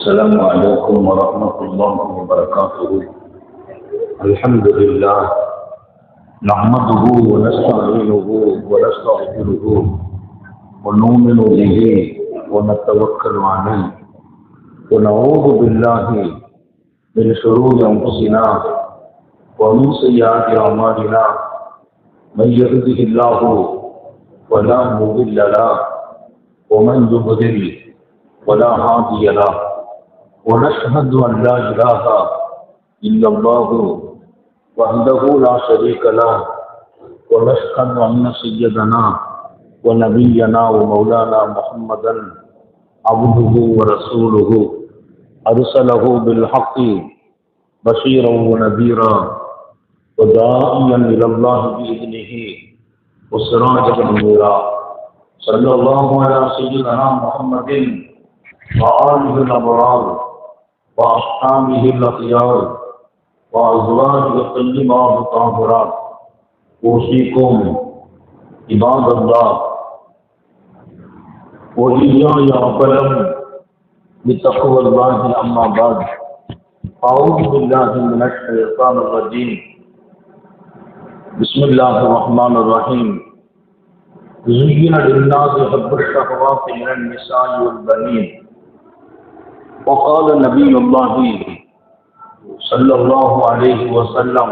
السلام عليكم ورحمة الله وبركاته. الحمد لله نحمده ونستعينه ونستغفره ونؤمن به ونتوكل عليه. ونعوذ بالله من شرور أنفسنا ومن سيئات أعمالنا. من يهده الله فلا مضل له ومن يضلل ولا هادي له. ونشهد أن لا إله إلا الله وحده لا شريك له ونشهد أن سيدنا ونبينا ومولانا محمدا عبده ورسوله. أرسله بالحق بشيرا ونذيرا وداعيا إلى الله بإذنه وسراجا منيرا. صلى الله على سيدنا محمد وآله الأبرار. وأصحابه الأخيار وأزواجه الطيبات الطاهرات. أوصيكم عباد الله. وإياي أولا بتقوى الله أما بعد. أعوذ بالله من الشيطان الرجيم. بسم الله الرحمن الرحيم. زين للناس حب الشهوات من النساء والبنين. وقال نبي الله صلى الله عليه وسلم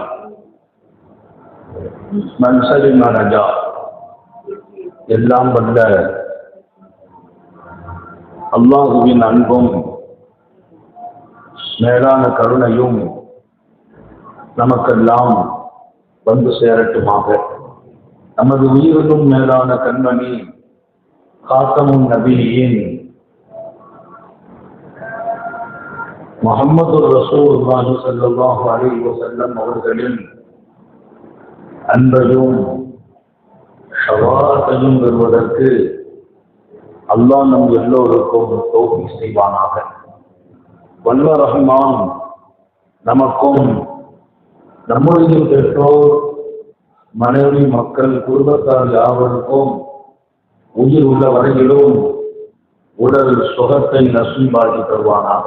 من سلم نجا எல்லாம் வல்ல அல்லாஹுவின் அன்பும் மேலான கருணையும் நமக்கெல்லாம் வந்து சேரட்டுமாக நமது உயிரிலும் மேலான கண்மணி காத்தமும் நபியின் முகமது ரசூலுல்லாஹி சல்லாஹு அலி வசல்லம் அவர்களின் அன்பையும் ஷவாத்தையும் பெறுவதற்கு அல்லாஹ் நம் எல்லோருக்கும் தோல்வி செய்வானாக. வல்ல ரஹ்மான் நமக்கும் நம்முடைய பெற்றோர் மனைவி மக்கள் குடும்பத்தார் யாவருக்கும் உயிர் உள்ள வரையிலும் உடல் சுகத்தை நசும்பாகி தருவானாக.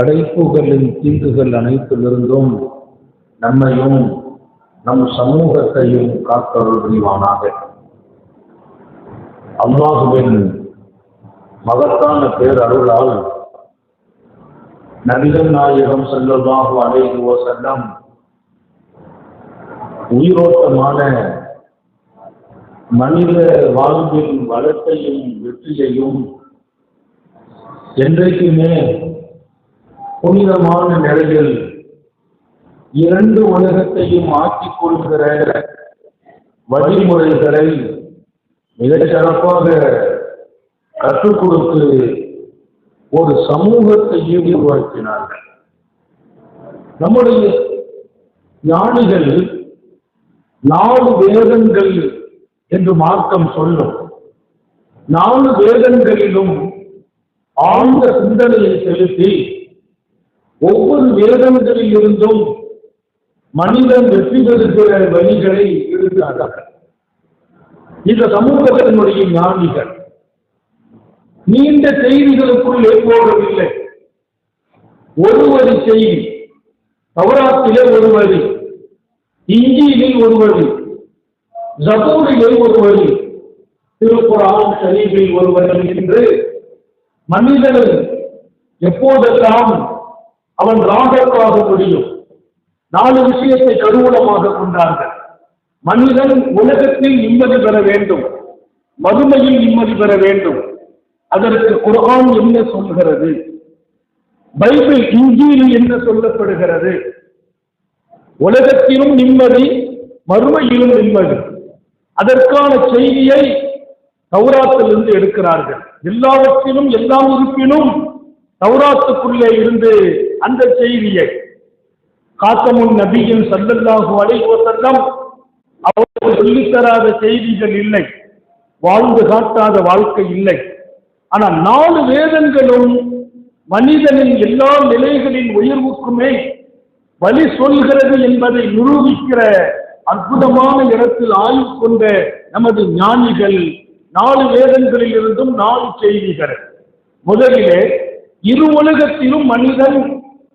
படைப்புகளின் தீங்குகள் அனைத்திலிருந்தும் நம்மையும் நம் சமூகத்தையும் காத்தருள் புரிவானாக அல்லாஹுவின் மகத்தான பேர் அருளால் நபிகள் நாயகம் செல்லமாக அலைஹி செல்லம் உயிரோட்டமான மனித வாழ்வின் வளத்தையும் வெற்றியையும் என்றைக்குமே புனிதமான நிலையில் இரண்டு உலகத்தையும் ஆக்கிக் கொள்கிற வழிமுறைகளை மிக சிறப்பாக கற்றுக் கொடுத்து ஒரு சமூகத்தையும் உருவாக்கினார்கள். நம்முடைய ஞானிகள் நாலு வேதங்கள் என்று மார்க்கம் சொல்லும். நாலு வேதங்களிலும் ஆழ்ந்த சிந்தனையை செலுத்தி ஒவ்வொரு வேதங்களில் இருந்தும் மனிதன் வெற்றி பெறுகிற வழிகளை எழுதுகிறார்கள் இந்த சமூகத்தினுடைய ஞானிகள் நீண்ட செய்திகளுக்குள் போகவில்லை ஒரு வரி செய்தி தவராத்திலே ஒரு வரி இஞ்சியிலில் ஒரு வரி ஜபூரிலே ஒரு வரி திருக்குறான் ஷரீஃபில் ஒரு வரி என்று மனிதன் எப்போதெல்லாம் அவன் ராகத்தாக முடியும். நாலு விஷயத்தை கருவூலமாக கொண்டார்கள். மனிதன் உலகத்தில் நிம்மதி பெற வேண்டும். மறுமையில் நிம்மதி பெற வேண்டும். அதற்கு குரான் என்ன சொல்கிறது பைபிள் இஞ்சியில் என்ன சொல்லப்படுகிறது? உலகத்திலும் நிம்மதி மறுமையிலும் நிம்மதி. அதற்கான செய்தியை தௌராத்திலிருந்து எடுக்கிறார்கள். எல்லாவற்றிலும் எல்லா உறுப்பிலும் தௌராத்துக்குள்ளே இருந்து அந்த செய்தியை காத்தமுன் நபியின் சல்லல்லாஹு அலைஹி வஸல்லம் அவர்கள் செய்திகள் இல்லை. வாழ்ந்து காட்டாத வாழ்க்கை இல்லை. ஆனால் நாலு வேதங்களும் மனிதனின் எல்லா நிலைகளின் உயர்வுக்குமே வழி சொல்கிறது என்பதை நிரூபிக்கிற அற்புதமான இடத்தில் ஆய்வு கொண்ட நமது ஞானிகள் நாலு வேதங்களில் இருந்தும் நாலு செய்திகள். முதலிலே இரு உலகத்திலும் மனிதன்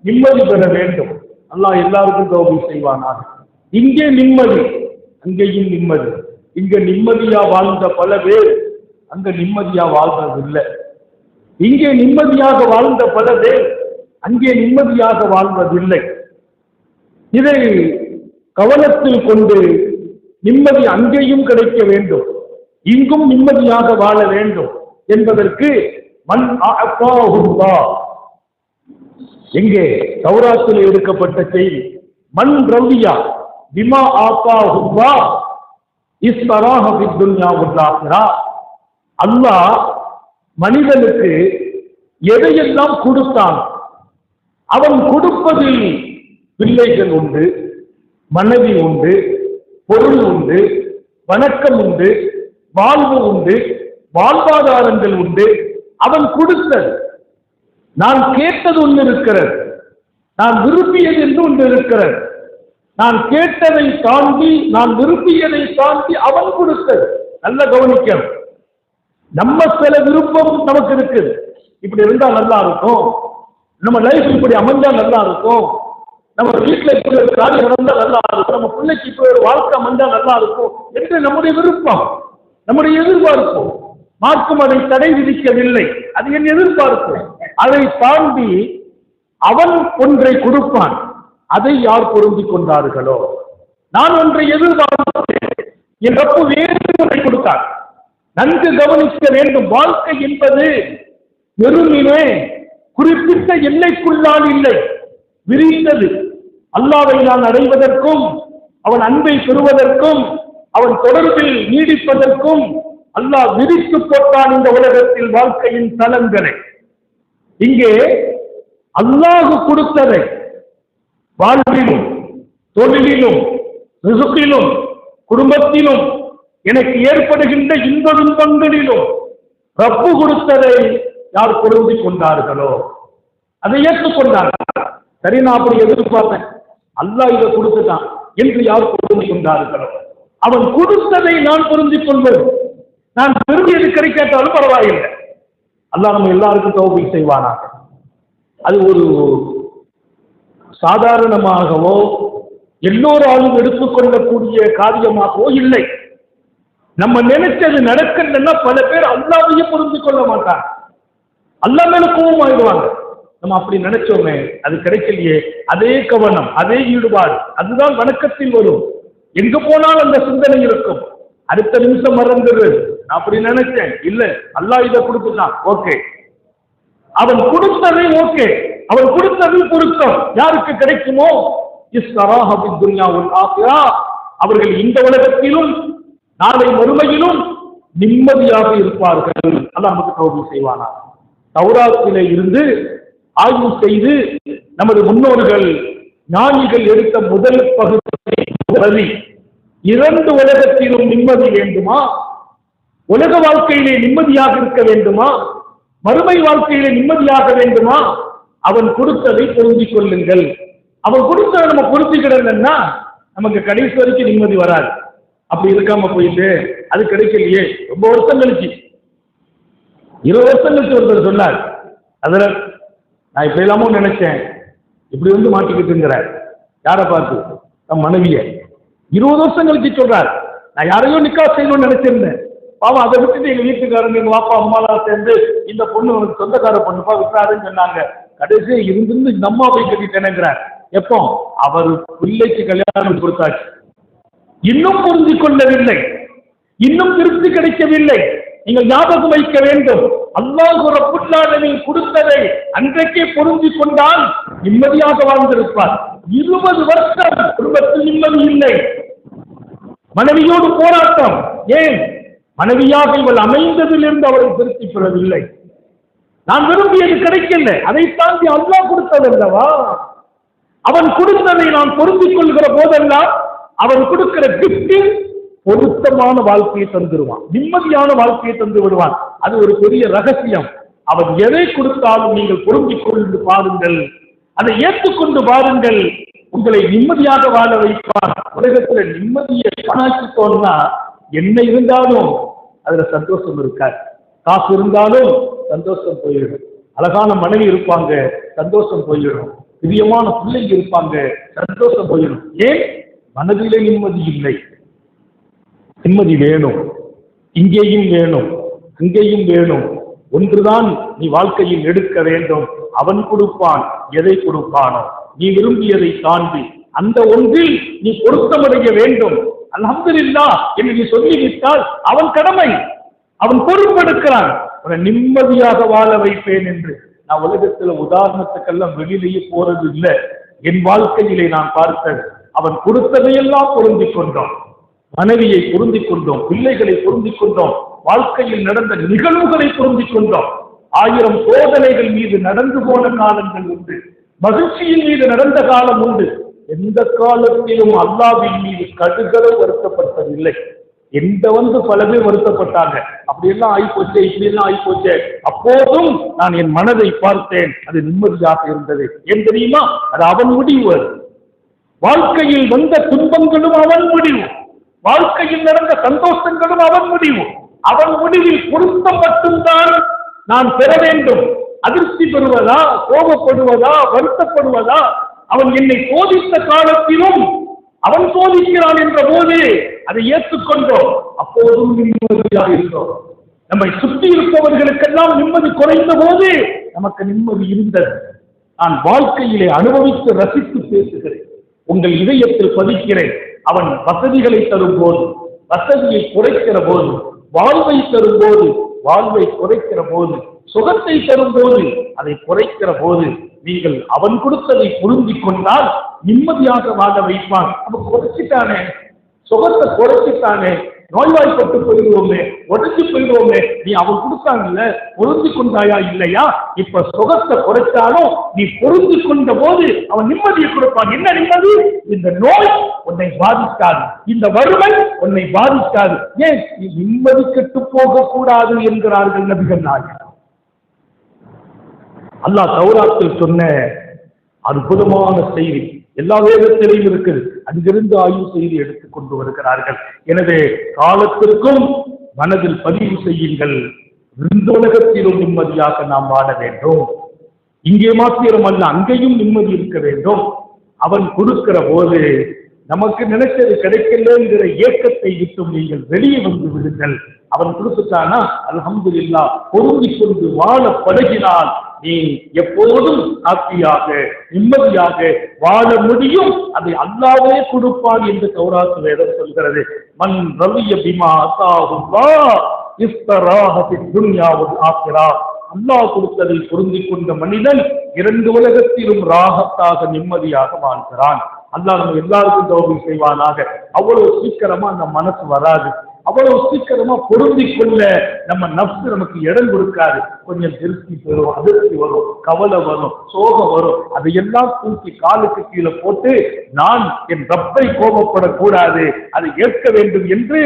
நிம்மதி பெற வேண்டும். அல்லாஹ் எல்லாருக்கும் தோல்வி செய்வானாக. இங்கே நிம்மதி அங்கேயும் நிம்மதி. இங்க நிம்மதியா வாழ்ந்த பல பேர் அங்க நிம்மதியா வாழ்ந்ததில்லை இங்கே நிம்மதியாக வாழ்ந்த பல பேர் அங்கே நிம்மதியாக வாழ்வதில்லை. இதை கவனத்தில் கொண்டு நிம்மதி அங்கேயும் கிடைக்க வேண்டும். இங்கும் நிம்மதியாக வாழ வேண்டும் என்பதற்கு மண் அப்பாஹுல்லா எங்கே சௌராத்தில் எடுக்கப்பட்ட செய்தி? மண் ரவியா பிமா ஹுவா இஸ்வராக துன்யா உள்ளாகிறா அல்லாஹ் மனிதனுக்கு எதையெல்லாம் கொடுத்தான்? அவன் கொடுப்பதில் பிள்ளைகள் உண்டு மனைவி உண்டு பொருள் உண்டு வணக்கம் உண்டு வாழ்வு உண்டு வாழ்வாதாரங்கள் உண்டு. அவன் கொடுத்தது நான் கேட்டது ஒன்று இருக்கிறது நான் விரும்பியது என்று ஒன்று இருக்கிறது நான் கேட்டதை தாண்டி நான் விரும்பியதை தாண்டி அவன் கொடுத்தது. நல்ல கவனிக்கணும். நம்ம சில விருப்பம் நமக்கு இருக்குது. இப்படி இருந்தா நல்லா இருக்கும். நம்ம லைஃப் இப்படி அமைஞ்சா நல்லா இருக்கும். நம்ம வீட்டில் இப்படி ஒரு காரியம் நடந்தா நல்லா இருக்கும். நம்ம பிள்ளைக்கு இப்படி ஒரு வாழ்க்கை அமைஞ்சா நல்லா இருக்கும். என்று நம்முடைய விருப்பம். நம்முடைய எதிர்பார்ப்பு. மார்க்கம் அதை தடை விதிக்கவில்லை. அது என் எதிர்பார்ப்பு. அதை தாண்டி அவன் ஒன்றை கொடுப்பான். அதை யார் பொருந்திக் கொண்டார்களோ? நான் ஒன்றை எதிர்பார்த்தேன். என் ரப்பு வேறு ஒன்றை கொடுத்தார். நன்கு கவனிக்க வேண்டும். வாழ்க்கை என்பது வெறுமினே குறிப்பிட்ட எல்லைக்குள்ளால் இல்லை. விரிந்தது. அல்லாவை நான் அடைவதற்கும் அவன் அன்பை பெறுவதற்கும் அவன் தொடர்பில் நீடிப்பதற்கும் அல்லாஹ் விரித்து போட்டான் இந்த உலகத்தில் வாழ்க்கையின் தலங்களை இங்கே அல்லாஹு கொடுத்ததை வாழ்விலும் தொழிலிலும் ரிசுக்கிலும் குடும்பத்திலும் எனக்கு ஏற்படுகின்ற இன்ப துன்பங்களிலும் ரப்பு கொடுத்ததை யார் பொருந்திக் கொண்டார்களோ? அதை ஏற்றுக்கொண்டார்கள்? சரி நான் அப்படி எதிர்பார்த்தேன். அல்லாஹ் இதை கொடுத்துட்டான் என்று யார் பொருந்திக் கொண்டார்களோ? அவன் கொடுத்ததை நான் பொருந்திக் கொள்வது நான் விரும்பியது கிடைக்காட்டாலும் பரவாயில்லை. அல்லா நம்ம எல்லாருக்கும் தோல்வி செய்வானாக. அது ஒரு சாதாரணமாகவோ எல்லோராலும் எடுத்துக்கொள்ளக்கூடிய காரியமாகவோ இல்லை. நம்ம நினைச்சது நடக்கணும்னா பல பேர் அல்லாவையும் புரிந்து கொள்ள மாட்டாங்க. அல்லா மேல கோபம் ஆயிடுவாங்க. நம்ம அப்படி நினைச்சோமே அது கிடைக்கலையே. அதே கவனம் அதே ஈடுபாடு அதுதான் வணக்கத்தில் வரும். எங்க போனாலும் அந்த சிந்தனை இருக்கும். அடுத்த நிமிஷம் மறந்துடுறது நான் அப்படி நினைச்சேன். இல்ல அல்லாஹ் இதை கொடுத்துட்டான். ஓகே. அவன் கொடுத்தது ஓகே. அவன் கொடுத்தது பொருத்தம். யாருக்கு கிடைக்குமோ? அவர்கள் இந்த உலகத்திலும் நாளை மறுமையிலும் நிம்மதியாக இருப்பார்கள். அல்ல நமக்கு தௌபீக் செய்வானா? தௌராத்திலே இருந்து ஆய்வு செய்து நமது முன்னோர்கள் ஞானிகள் எடுத்த முதல் பகுதி இரண்டு உலகத்திலும் நிம்மதி வேண்டுமா? உலக வாழ்க்கையிலே நிம்மதியாக இருக்க வேண்டுமா? மறுமை வாழ்க்கையிலே நிம்மதியாக வேண்டுமா? அவன் கொடுத்ததை பொருந்திக் கொள்ளுங்கள். அவன் கொடுத்ததை நம்ம பொருந்திக்கிடலன்னா நமக்கு கடைசி வரைக்கும் நிம்மதி வராது. அப்படி இருக்காம போயிட்டு அது கிடைக்கலையே. ரொம்ப வருஷம் கழிச்சு. இருபது வருஷம் கழிச்சு ஒருத்தர் சொன்னார் அதில் நான் இப்ப இல்லாமோ நினைச்சேன். இப்படி வந்து மாட்டிக்கிட்டுங்கிறார். யாரை பார்த்து? தம் மனைவியை. இருபது வருஷம் கழிச்சு சொல்கிறார் நான் யாரையோ நிக்கா செய்யணும்னு நினைச்சிருந்தேன். பாவம் அதை விட்டுட்டு எங்க வீட்டுக்காரங்க எங்க பாப்பா அம்மாலாம் சேர்ந்து இந்த பொண்ணு உனக்கு சொந்தக்கார பொண்ணுப்பா விட்டாருன்னு சொன்னாங்க. கடைசியா இருந்திருந்து இந்த அம்மா போய் கட்டிட்டேனுங்கிறார் எப்போ? அவர் பிள்ளைக்கு கல்யாணம் கொடுத்தாச்சு. இன்னும் புரிஞ்சு கொள்ளவில்லை. இன்னும் திருப்தி கிடைக்கவில்லை. நீங்கள் ஞாபகம் வைக்க வேண்டும். அல்லாஹ் ரப்புல்லாலமின் கொடுத்ததை அன்றைக்கே பொருந்தி கொண்டால் நிம்மதியாக வாழ்ந்திருப்பார். இருபது வருஷம் குடும்பத்தில் நிம்மதி இல்லை. மனைவியோடு போராட்டம். ஏன்? மனைவியாக இவள் அமைந்ததிலிருந்து அவளை திருப்தி பெறவில்லை. நான் விரும்பியது கிடைக்கல. அதை தாண்டி அல்லாஹ் கொடுத்ததல்லவா அவன் கொடுத்ததை நான் பொருந்திக் கொள்கிற போதெல்லாம் அவன் கொடுக்கிற கிஃப்டில் பொருத்தமான வாழ்க்கையை தந்துடுவான் நிம்மதியான வாழ்க்கையை தந்து விடுவான். அது ஒரு பெரிய ரகசியம். அவன் எதை கொடுத்தாலும் நீங்கள் பொருந்திக் கொண்டு பாருங்கள். அதை ஏற்றுக்கொண்டு பாருங்கள். உங்களை நிம்மதியாக வாழ வைப்பான் உலகத்துல நிம்மதியை பணாக்கிட்டோம்னா என்ன இருந்தாலும் அதுல சந்தோஷம் இருக்காது. காசு இருந்தாலும் சந்தோஷம் போயிடும். அழகான மனைவி இருப்பாங்க சந்தோஷம் போயிடும். பிரியமான பிள்ளைங்க இருப்பாங்க சந்தோஷம் போயிடும். ஏன்? மனதிலே நிம்மதி இல்லை. நிம்மதி வேணும். இங்கேயும் வேணும். அங்கேயும் வேணும். ஒன்றுதான் நீ வாழ்க்கையில் எடுக்க வேண்டும். அவன் கொடுப்பான் எதை கொடுப்பானோ. நீ விரும்பியதை தாண்டி அந்த ஒன்றில் நீ பொருத்தமடைய வேண்டும். அல்ஹம்துலில்லாஹ் என்று நீ சொல்லிவிட்டால் அவன் கடமை. அவன் பொறுப்பெடுக்கிறான் உன நிம்மதியாக வாழ வைப்பேன் என்று. நான் உலகத்துல உதாரணத்துக்கெல்லாம் வெளியிலேயே போறது இல்லை என் வாழ்க்கையிலே நான் பார்த்தது. அவன் கொடுத்ததையெல்லாம் பொருந்திக் கொண்டான். மனைவியை பொருந்திக் கொண்டோம் பிள்ளைகளை பொருந்திக் கொண்டோம் வாழ்க்கையில் நடந்த நிகழ்வுகளை பொருந்திக் கொண்டோம். ஆயிரம் சோதனைகள் மீது நடந்து போன காலங்கள் உண்டு. மகிழ்ச்சியின் மீது நடந்த காலம் உண்டு. எந்த காலத்திலும் அல்லாவின் மீது கடுகளவு வருத்தப்பட்டதில்லை. எந்த வந்து பல பேர் வருத்தப்பட்டாங்க. அப்படியெல்லாம் ஆயிப்போச்சே இப்படியெல்லாம் ஆயிப்போச்சே. அப்போதும் நான் என் மனதை பார்த்தேன். அது நிம்மதியாக இருந்தது. ஏன் தெரியுமா? அது அவன் முடிவு வாழ்க்கையில் வந்த துன்பங்களும் அவன் முடிவு. வாழ்க்கையில் நடந்த சந்தோஷங்களும் அவன் முடிவு. அவன் முடிவில் பொருத்தம் மட்டும்தான் நான் பெற வேண்டும். அதிர்ச்சி பெறுவதா கோபப்படுவதா வருத்தப்படுவதா? அவன் என்னை சோதித்த காலத்திலும் அவன் சோதிக்கிறான் என்ற போது அதை ஏற்றுக்கொண்டோம். அப்போதும் நிம்மதியாக இருந்தோம். நம்மை சுற்றி இருப்பவர்களுக்கெல்லாம் நிம்மதி குறைந்த போது நமக்கு நிம்மதி இருந்தது. நான் வாழ்க்கையிலே அனுபவித்து ரசித்து பேசுகிறேன். உங்கள் இதயத்தில் பதிக்கிறேன். அவன் வசதிகளை தரும் போது வசதியை குறைக்கிற போது வாழ்வை தரும் போது வாழ்வை குறைக்கிற போது சுகத்தை தரும் போது அதை குறைக்கிற போது நீங்கள் அவன் கொடுத்ததை புரிந்து கொண்டால் நிம்மதியாக வாழ வைப்பான். அவன் குறைச்சிட்டானே. சுகத்தை குறைச்சிட்டானே நோய்வாய்ப்பட்டு போயிடுவோமே உடஞ்சு போயிடுவோமே நீ அவன் கொடுத்தாங்கல்ல பொருந்தி கொண்டாயா இல்லையா? இப்ப சுகத்தை குறைச்சாலும் நீ பொருந்தி கொண்ட போது அவன் நிம்மதியை கொடுப்பான். என்ன நிம்மதி? இந்த நோய் உன்னை பாதிக்காது. இந்த வறுமை உன்னை பாதிக்காது. ஏன்? நீ நிம்மதி கெட்டு போக கூடாது என்கிறார்கள் நபிகள் நாயகம். அல்லாஹ் சௌராத்தில் சொன்ன அற்புதமான செய்தி. எல்லா வேதத்திலையும் இருக்குது. அங்கிருந்து ஆய்வு செய்து எடுத்துக் கொண்டு வருகிறார்கள். எனவே காலத்திற்கும் மனதில் பதிவு செய்யுங்கள். விருந்தோலகத்திலும் நிம்மதியாக நாம் வாழ வேண்டும். இங்கே மாத்திரம் அல்ல அங்கேயும் நிம்மதி இருக்க வேண்டும். அவன் கொடுக்கிற போது நமக்கு நினைச்சது கிடைக்கலங்கிற ஏக்கத்தை விட்டும் நீங்கள் வெளியே வந்து விடுங்கள். அவன் கொடுத்துட்டானா அல்ஹம்துலில்லா பொருந்தி கொண்டு வாழ பழகினால் நீ எப்போதும் ஹாப்பியாக நிம்மதியாக வாழ முடியும். அதை அல்லாவே கொடுப்பான் என்று கௌராசு வேதம் சொல்கிறது. மண் ரவிய பிமா அசாஹுல்லா இஸ்தராஹ ஃபித் துன்யா வல் அல்லாஹ் கொடுத்ததை பொருந்திக் கொண்ட மனிதன் இரண்டு உலகத்திலும் ராகத்தாக நிம்மதியாக வாழ்கிறான். அல்லாஹ் நம்ம எல்லாருக்கும் தோல்வி செய்வானாக. அவ்வளவு சீக்கிரமா அந்த மனசு வராது. அவ்வளவு சீக்கிரமா பொருந்திக் கொள்ள நம்ம நப்சு நமக்கு இடம் கொடுக்காது. கொஞ்சம் திருப்தி வரும் அதிருப்தி வரும் கவலை வரும் சோகம் வரும். அதையெல்லாம் தூக்கி காலுக்கு கீழே போட்டு நான் என் ரப்பை கோபப்படக்கூடாது. அதை ஏற்க வேண்டும் என்று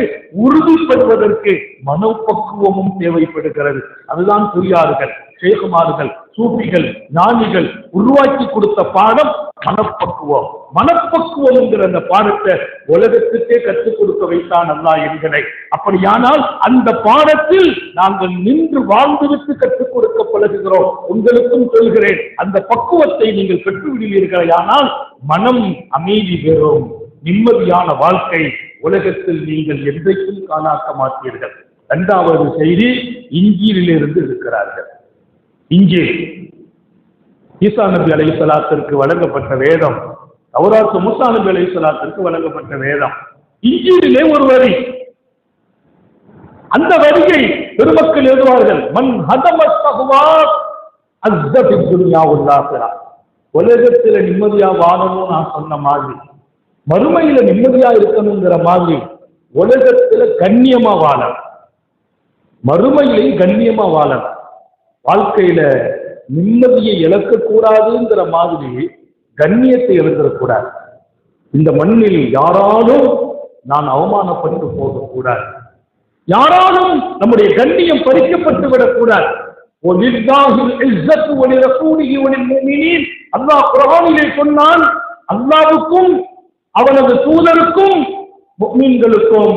உறுதிப்படுவதற்கு மனோபக்குவமும் தேவைப்படுகிறது. அதுதான் புரியார்கள் சேகுமார்கள் சூப்பிகள் ஞானிகள் உருவாக்கி கொடுத்த பாடம் மனப்பக்குவம். மனப்பக்குவம்ங்கிற அந்த பாடத்தை உலகத்துக்கே கற்றுக் கொடுக்க வைத்தான் அல்லா என்கிறேன் அப்படியானால் அந்த பாடத்தில் நாங்கள் நின்று வாழ்ந்துவிட்டு கற்றுக் கொடுக்க பழகுகிறோம். உங்களுக்கும் சொல்கிறேன் அந்த பக்குவத்தை நீங்கள் பெற்றுவிடுவீர்களானால் மனம் அமைதி பெறும். நிம்மதியான வாழ்க்கை உலகத்தில் நீங்கள் என்றைக்கும் காணாக்க மாட்டீர்கள் இரண்டாவது செய்தி இஞ்சியிலிருந்து இருக்கிறார்கள். இங்கே ஈசா நபி அலை சலாத்திற்கு வழங்கப்பட்ட வேதம் தௌராத்து மூசா நபி அலை சலாத்திற்கு வழங்கப்பட்ட வேதம். இஞ்சியிலே ஒரு வரி. அந்த வரியை பெருமக்கள் எழுதுவார்கள். மண் ஹதமஸ்தகுவா அஸ்ஸபி துன்யா உல்லாசிரா உலகத்துல நிம்மதியா வாழணும் நான் சொன்ன மாதிரி மறுமையில நிம்மதியா இருக்கணுங்கிற மாதிரி உலகத்துல கண்ணியமா வாழ மறுமையிலையும் கண்ணியமா வாழணும். வாழ்க்கையில நிம்மதியை இழக்கக்கூடாதுங்கிற மாதிரி கண்ணியத்தை எழுந்திடக்கூடாது இந்த மண்ணில் யாராலும் நான் அவமானப்பட்டு போகக்கூடாது. யாராலும் நம்முடைய கண்ணியம் பறிக்கப்பட்டு விடக்கூடாது. அல்லாஹ் குரானிலே சொன்னான் அல்லாவுக்கும் அவனது தூதருக்கும் மீன்களுக்கும்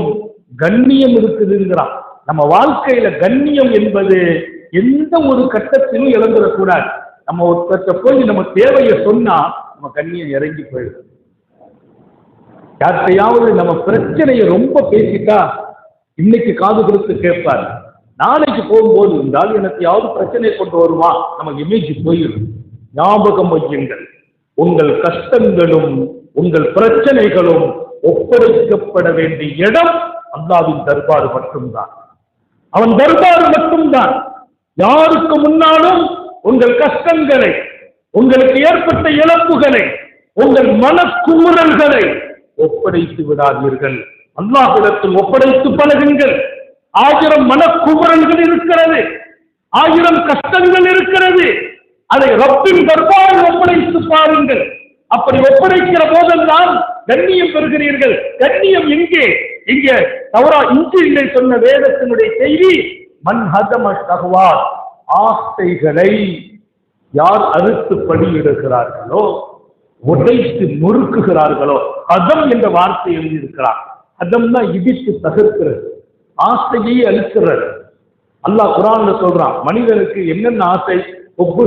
கண்ணியம் இருக்குதுங்கிறான். நம்ம வாழ்க்கையில கண்ணியம் என்பது எந்த ஒரு கட்டத்திலும் இழந்துடக்கூடாது நம்ம ஒருத்தட்ட போய் நம்ம தேவையை சொன்னா நம்ம கண்ணியம் இறங்கி போயிடும். யார்கிட்டையாவது நம்ம பிரச்சனையை ரொம்ப பேசிட்டா இன்னைக்கு காது கொடுத்து கேட்பார். நாளைக்கு போகும்போது இருந்தால் எனக்கு யாவது பிரச்சனை கொண்டு வருமா? நமக்கு இமேஜ் போயிடும். ஞாபகம் வையுங்கள். உங்கள் கஷ்டங்களும் உங்கள் பிரச்சனைகளும் ஒப்படைக்கப்பட வேண்டிய இடம் அல்லாவின் தர்பார் மட்டும்தான். அவன் தர்பார் மட்டும்தான். யாருக்கு முன்னாலும் உங்கள் கஷ்டங்களை உங்களுக்கு ஏற்பட்ட இழப்புகளை உங்கள் மனக்குமுறல்களை ஒப்படைத்து விடாதீர்கள். அல்லாஹிடத்தில் ஒப்படைத்து பழகுங்கள். ஆயிரம் மனக்குமுறல்கள் இருக்கிறது. ஆயிரம் கஷ்டங்கள் இருக்கிறது. அதை ரப்பின் தர்பாரில் ஒப்படைத்து பாருங்கள். அப்படி ஒப்படைக்கிற போதெல்லாம் கண்ணியம் பெறுகிறீர்கள். கண்ணியம் எங்கே? இங்கே தவறா இஞ்சிலே சொன்ன வேதத்தினுடைய செய்தி மன்ஹதமஷ்டகுவார் ஆஸ்தைகளை யார் அறுத்து படியிடுகிறார்களோ உடைத்து நொறுக்குகிறார்களோ அதம் என்ற வார்த்தை எழுதியிருக்கிறார். அதம்னா இடித்து தகர்க்கிறது ஆசையை அழிக்கிறது அல்லாஹ் குரான்ல சொல்றான் மனிதனுக்கு என்னென்ன ஆசை? ஒப்பு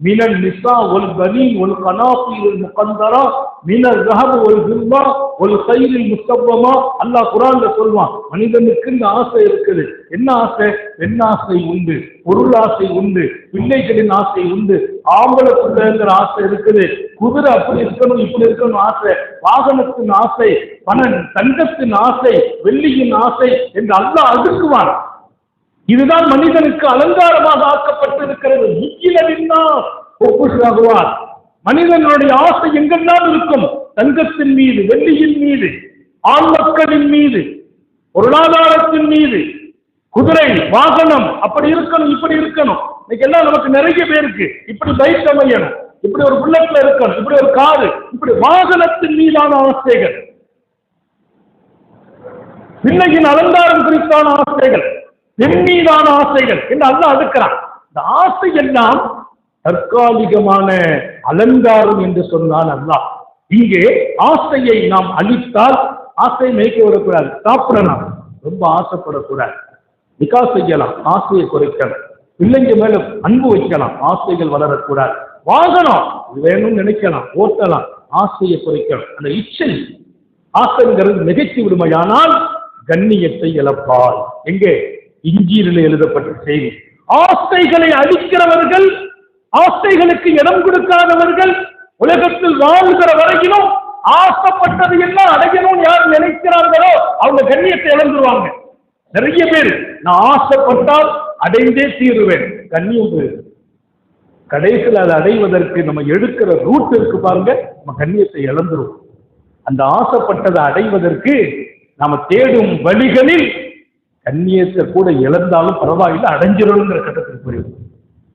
மினன் நிசா ஒல் பனி ஒல் கனாபி ஒல் முகந்தரா மினல் ரஹபு ஒரு ஜில்லா ஒரு சைரில் முஸ்தபமா அல்லாஹ் குரான்ல சொல்வான் மனிதனுக்கு இந்த ஆசை இருக்குது. என்ன ஆசை? பெண் ஆசை உண்டு பொருள் ஆசை உண்டு பிள்ளைகளின் ஆசை உண்டு. ஆம்பளை ஆசை இருக்குது. குதிரை அப்படி இருக்கணும் இப்படி இருக்கணும் ஆசை. வாகனத்தின் ஆசை பணம் தங்கத்தின் ஆசை வெள்ளியின் ஆசை என்று அல்லாஹ் அடுக்குவான் இதுதான் மனிதனுக்கு அலங்காரமாக ஆக்கப்பட்டிருக்கிறது. முக்கிலவின்னா ஒப்புஷாகுவார் மனிதனுடைய ஆசை எங்கெல்லாம் இருக்கும்? தங்கத்தின் மீது வெள்ளியின் மீது ஆண் மக்களின் மீது பொருளாதாரத்தின் மீது குதிரை வாகனம் அப்படி இருக்கணும் இப்படி இருக்கணும். இன்னைக்கு எல்லாம் நமக்கு நிறைய பேருக்கு இப்படி பைக் அமையணும் இப்படி ஒரு புல்லட்ல இருக்கணும் இப்படி ஒரு காரு இப்படி வாகனத்தின் மீதான ஆசைகள். பிள்ளையின் அலங்காரம் குறித்தான ஆசைகள் பெண் மீதான ஆசைகள் என்று அல்ல அடுக்கிறான். இந்த ஆசை எல்லாம் தற்காலிகமான அலங்காரம் என்று சொன்னான் அல்லாஹ். இங்கே ஆசையை நாம் அழித்தால் ஆசையை மேய்க்க விடக்கூடாது சாப்பிடலாம். ரொம்ப ஆசைப்படக்கூடாது. நிக்கா செய்யலாம் ஆசையை குறைக்கலாம். பிள்ளைங்க மேல அன்பு வைக்கலாம் ஆசைகள் வளரக்கூடாது. வாகனம் வேணும்னு நினைக்கலாம் ஓட்டலாம் ஆசையை குறைக்கலாம். அந்த இச்சை ஆசைங்கிறது நிகழ்ச்சி விடுமையானால் கண்ணியத்தை இழப்பார் எங்கே? இஞ்சியில் எழுதப்பட்ட செய்தி. ஆசைகளை அழிக்கிறவர்கள் ஆசைகளுக்கு இடம் கொடுக்காதவர்கள் உலகத்தில் வாழ்கிற வரையிலும் ஆசைப்பட்டது எல்லாம் அடையணும்னு யார் நினைக்கிறார்களோ அவங்க கண்ணியத்தை இழந்துருவாங்க. நிறைய பேர் நான் ஆசைப்பட்டால் அடைந்தே தீருவேன். கண்ணியம் கடைசியில் அதை அடைவதற்கு நம்ம எடுக்கிற ரூட் இருக்கு பாருங்க நம்ம கண்ணியத்தை இழந்துரும். அந்த ஆசைப்பட்டதை அடைவதற்கு நாம தேடும் வழிகளில் கண்ணியத்தை கூட இழந்தாலும் பரவாயில்லை அடைஞ்சிடணுங்கிற கட்டத்தில் புரியும்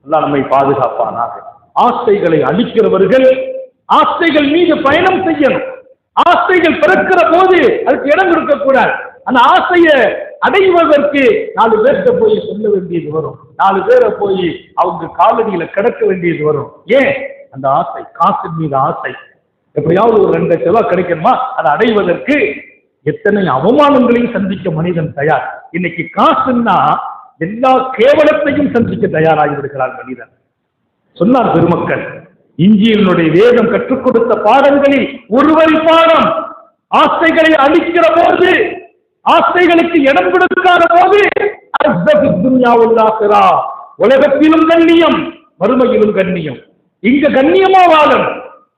எல்லாம் நம்மை பாதுகாப்பானாக. ஆசைகளை அழிக்கிறவர்கள் ஆசைகள் மீது பயணம் செய்யணும். ஆசைகள் பிறக்கிற போது அதுக்கு இடம் இருக்கக்கூடாது அந்த ஆசையை அடைவதற்கு நாலு பேர்கிட்ட போய் சொல்ல வேண்டியது வரும். நாலு பேரை போய் அவங்க காலடியில கிடக்க வேண்டியது வரும். ஏன்? அந்த ஆசை காசு மீது ஆசை. எப்படியாவது ஒரு ரெண்டு செலவு கிடைக்கணுமா? அதை அடைவதற்கு எத்தனை அவமானங்களையும் சந்திக்க மனிதன் தயார். இன்னைக்கு காசுன்னா எல்லா கேவலத்தையும் சந்திக்க தயாராகி விடுகிறார் மனிதன் சொன்னார் பெருமக்கள் இஞ்சியினுடைய வேதம் கற்றுக் கொடுத்த பாடங்களில் ஒருவரி பாடம் ஆசைகளை அழிக்கிற போது ஆசைகளுக்கு இடம் கொடுக்காத போது உலகத்திலும் கண்ணியம் மறுமையிலும் கண்ணியம். இங்க கண்ணியமா வாழும்.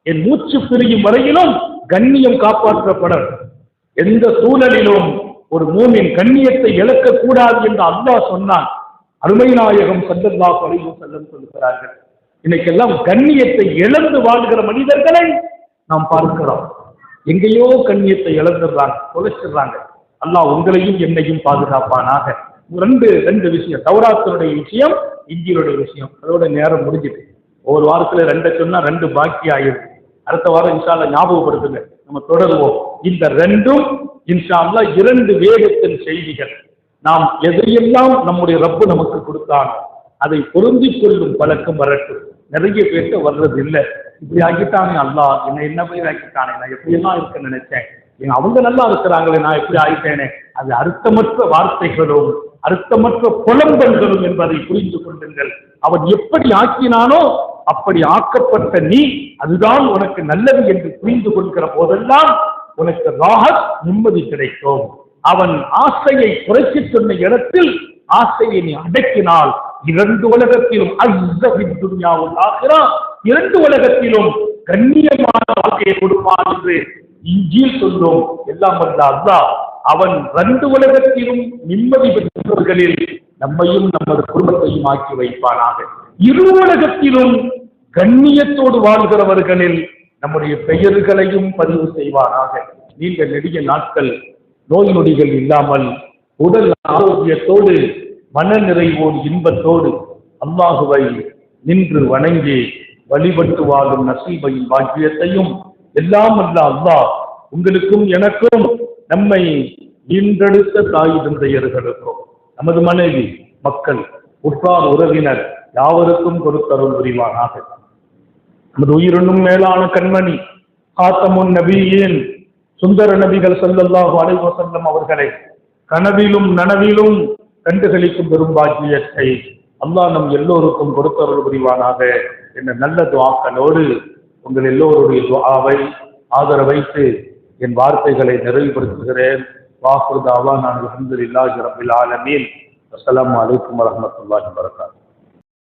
என் மூச்சு பிரியும் வரையிலும் கண்ணியம் காப்பாற்றப்படும். எந்த சூழலிலும் ஒரு மூமின் கண்ணியத்தை இழக்க கூடாது என்று அல்லாஹ் சொன்னான். அருமை நாயகம் சல்லல்லாஹு அலைஹி வஸல்லம் சொல்லுகிறார்கள் இன்னைக்கெல்லாம் கண்ணியத்தை இழந்து வாழ்கிற மனிதர்களை நாம் பார்க்கிறோம். எங்கேயோ கண்ணியத்தை இழந்துடுறாங்க தொலைச்சிடுறாங்க. அல்லாஹ் உங்களையும் என்னையும் பாதுகாப்பானாக. ரெண்டு ரெண்டு விஷயம் தௌராத்தினுடைய விஷயம் இஞ்சியுடைய விஷயம். அதோட நேரம் முடிஞ்சுது. ஒரு வாரத்துல ரெண்டை சொன்னா ரெண்டு பாக்கி ஆயிடும் அடுத்த வாரம் இன்ஷால்ல ஞாபகப்படுத்துங்க. நம்ம தொடருவோம். இந்த ரெண்டும் இன்ஷால்ல இரண்டு வேகத்தின் செய்திகள். நாம் எதையெல்லாம் நம்முடைய ரப்பு நமக்கு கொடுத்தானோ அதை பொருந்தி கொள்ளும் பழக்கம் வரட்டும். நிறைய பேர்கிட்ட வர்றது இல்லை. இப்படி ஆக்கிட்டானே அல்லாஹ் என்னை என்ன பேர் ஆக்கிட்டானே? நான் எப்படியெல்லாம் இருக்க நினைச்சேன். அவங்க நல்லா இருக்கிறாங்களே நான் எப்படி ஆகிட்டேனே அது அர்த்தமற்ற வார்த்தைகளும் அர்த்தமற்ற புலம்பல்களும் என்பதை புரிந்து கொள்ளுங்கள். அவன் எப்படி ஆக்கினானோ அப்படி ஆக்கப்பட்ட நீ அதுதான் உனக்கு நல்லது என்று புரிந்து கொள்கிற போதெல்லாம் உனக்கு ராகத் நிம்மதி கிடைக்கும். அவன் ஆசையை குறைச்சி சொன்ன இடத்தில் ஆசையை நீ அடக்கினால் இரண்டு உலகத்திலும் துன்யாவும் ஆகிறான் இரண்டு உலகத்திலும் கண்ணியமான வாழ்க்கையை கொடுப்பான் என்று இஞ்சில் சொல்லும். எல்லாம் வந்த அல்லா அவன் ரெண்டு உலகத்திலும் நிம்மதி பெற்றவர்களில் நம்மையும் நமது குடும்பத்தையும் ஆக்கி வைப்பானாக. இரு உலகத்திலும் கண்ணியத்தோடு வாழ்கிறவர்களில் நம்முடைய பெயர்களையும் பதிவு செய்வாராக நீண்ட நெடிய நாட்கள் நோய் நொடிகள் இல்லாமல் உடல் ஆரோக்கியத்தோடு மன நிறைவோடு இன்பத்தோடு அல்லாஹுவை நின்று வணங்கி வழிபட்டு வாழும் நசீபையும் பாக்கியத்தையும் எல்லாம் அல்ல அல்லாஹ் உங்களுக்கும் எனக்கும் நம்மை ஈன்றெடுத்த தாய் தந்தையர்களுக்கும் நமது மனைவி மக்கள் உற்றார் உறவினர் யாவருக்கும் கொடுத்தரும் புரிவானாக. நமது உயிரினும் மேலான கண்மணி ஆத்தமுன் நபியின் சுந்தர நபிகள் செல்லல்லாஹு அலைஹி அவர்களை கனவிலும் நனவிலும் கண்டுகளிக்கும் பெரும் பாக்கியத்தை அல்லாஹ் நம் எல்லோருக்கும் கொடுத்தவர்கள் புரிவானாக. என்ற நல்ல துவாக்களோடு உங்கள் எல்லோருடைய துவாவை ஆதரவைத்து என் வார்த்தைகளை நிறைவுபடுத்துகிறேன். வாக்குதாவா நான் அல்ஹம்துலில்லாஹி ரப்பில் ஆலமீன். அஸ்ஸலாமு அலைக்கும்